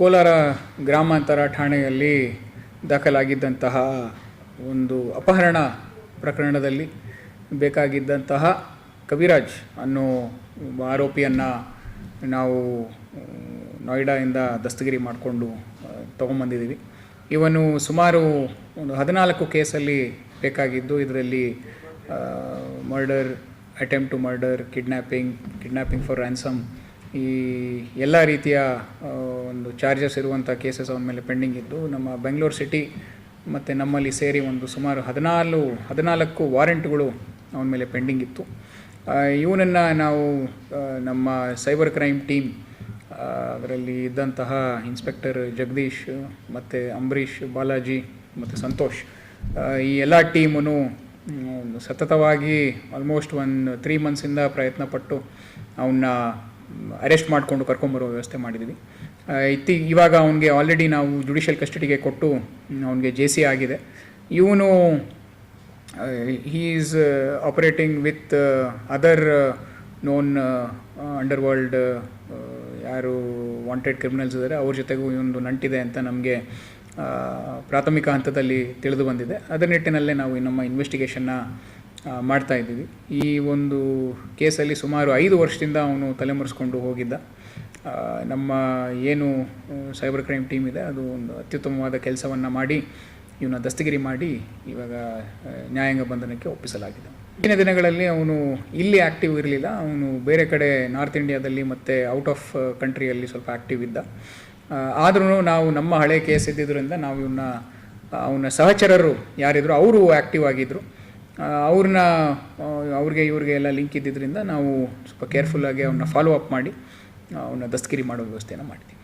ಕೋಲಾರ ಗ್ರಾಮಾಂತರ ಠಾಣೆಯಲ್ಲಿ ದಾಖಲಾಗಿದ್ದಂತಹ ಒಂದು ಅಪಹರಣ ಪ್ರಕರಣದಲ್ಲಿ ಬೇಕಾಗಿದ್ದಂತಹ ಕವಿರಾಜ್ ಅನ್ನೋ ಆರೋಪಿಯನ್ನು ನಾವು ನೋಯ್ಡಾಯಿಂದ ದಸ್ತಗಿರಿ ಮಾಡಿಕೊಂಡು ತೊಗೊಂಬಂದಿದ್ದೀವಿ. ಇವನು ಸುಮಾರು ಒಂದು ಹದಿನಾಲ್ಕು ಕೇಸಲ್ಲಿ ಬೇಕಾಗಿದ್ದು, ಇದರಲ್ಲಿ murder, attempt to murder kidnapping kidnapping for ransom ಈ ಎಲ್ಲ ರೀತಿಯ ಒಂದು ಚಾರ್ಜಸ್ ಇರುವಂಥ ಕೇಸಸ್ ಅವನ ಮೇಲೆ ಪೆಂಡಿಂಗ್ ಇದ್ದು, ನಮ್ಮ ಬೆಂಗಳೂರು ಸಿಟಿ ಮತ್ತು ನಮ್ಮಲ್ಲಿ ಸೇರಿ ಒಂದು ಸುಮಾರು ಹದಿನಾಲು, ಹದಿನಾಲ್ಕು ವಾರೆಂಟ್ಗಳು ಅವನ ಮೇಲೆ ಪೆಂಡಿಂಗ್ ಇತ್ತು. ಇವನನ್ನು ನಾವು ನಮ್ಮ ಸೈಬರ್ ಕ್ರೈಮ್ ಟೀಮ್ ಅದರಲ್ಲಿ ಇದ್ದಂತಹ ಇನ್ಸ್ಪೆಕ್ಟರ್ ಜಗದೀಶ್ ಮತ್ತು ಅಂಬರೀಷ್ ಬಾಲಾಜಿ ಮತ್ತು ಸಂತೋಷ್ ಈ ಎಲ್ಲ ಟೀಮನು ಸತತವಾಗಿ ಆಲ್ಮೋಸ್ಟ್ ಒಂದು ತ್ರೀ ಮಂತ್ಸಿಂದ ಪ್ರಯತ್ನಪಟ್ಟು ಅವನ್ನ ಅರೆಸ್ಟ್ ಮಾಡಿಕೊಂಡು ಕರ್ಕೊಂಬರೋ ವ್ಯವಸ್ಥೆ ಮಾಡಿದ್ದೀವಿ. ಇತ್ತಿ, ಇವಾಗ ಅವನಿಗೆ ಆಲ್ರೆಡಿ ನಾವು ಜುಡಿಷಿಯಲ್ ಕಸ್ಟಡಿಗೆ ಕೊಟ್ಟು ಅವನಿಗೆ ಜೆ ಸಿ ಆಗಿದೆ. ಇವನು he is operating with other known underworld ಯಾರು ವಾಂಟೆಡ್ ಕ್ರಿಮಿನಲ್ಸ್ ಇದ್ದಾರೆ ಅವ್ರ ಜೊತೆಗೂ ಇವೊಂದು ನಂಟಿದೆ ಅಂತ ನಮಗೆ ಪ್ರಾಥಮಿಕ ಹಂತದಲ್ಲಿ ತಿಳಿದು ಬಂದಿದೆ. ಅದರ ನಿಟ್ಟಿನಲ್ಲೇ ನಾವು ನಮ್ಮ ಇನ್ವೆಸ್ಟಿಗೇಷನ್ನ ಮಾಡ್ತಾ ಇದ್ದೀವಿ. ಈ ಒಂದು ಕೇಸಲ್ಲಿ ಸುಮಾರು ಐದು ವರ್ಷದಿಂದ ಅವನು ತಲೆಮರೆಸ್ಕೊಂಡು ಹೋಗಿದ್ದ. ನಮ್ಮ ಏನು ಸೈಬರ್ ಕ್ರೈಮ್ ಟೀಮ್ ಇದೆ, ಅದು ಒಂದು ಅತ್ಯುತ್ತಮವಾದ ಕೆಲಸವನ್ನು ಮಾಡಿ ಇವನ ದಸ್ತಗಿರಿ ಮಾಡಿ ಇವಾಗ ನ್ಯಾಯಾಂಗ ಬಂಧನಕ್ಕೆ ಒಪ್ಪಿಸಲಾಗಿದೆ. ಇಂದಿನ ದಿನಗಳಲ್ಲಿ ಅವನು ಇಲ್ಲಿ ಆ್ಯಕ್ಟಿವ್ ಇರಲಿಲ್ಲ. ಅವನು ಬೇರೆ ಕಡೆ ನಾರ್ತ್ ಇಂಡಿಯಾದಲ್ಲಿ ಮತ್ತು ಔಟ್ ಆಫ್ ಕಂಟ್ರಿಯಲ್ಲಿ ಸ್ವಲ್ಪ ಆ್ಯಕ್ಟಿವ್ ಇದ್ದ. ಆದ್ರೂ ನಾವು ನಮ್ಮ ಹಳೆ ಕೇಸ್ ಇದ್ದಿದ್ದರಿಂದ ನಾವು ಇವನ್ನ ಅವನ ಸಹಚರರು ಯಾರಿದ್ರು, ಅವರು ಆ್ಯಕ್ಟಿವ್ ಆಗಿದ್ದರು ಅವ್ರನ್ನ ಅವ್ರಿಗೆ, ಇವ್ರಿಗೆ ಎಲ್ಲ ಲಿಂಕ್ ಇದ್ದಿದ್ದರಿಂದ ನಾವು ಸ್ವಲ್ಪ ಕೇರ್ಫುಲ್ಲಾಗಿ ಅವನ್ನ ಫಾಲೋ ಅಪ್ ಮಾಡಿ ಅವನ್ನ ದಸ್ತಗಿರಿ ಮಾಡೋ ವ್ಯವಸ್ಥೆಯನ್ನು ಮಾಡ್ತೀವಿ.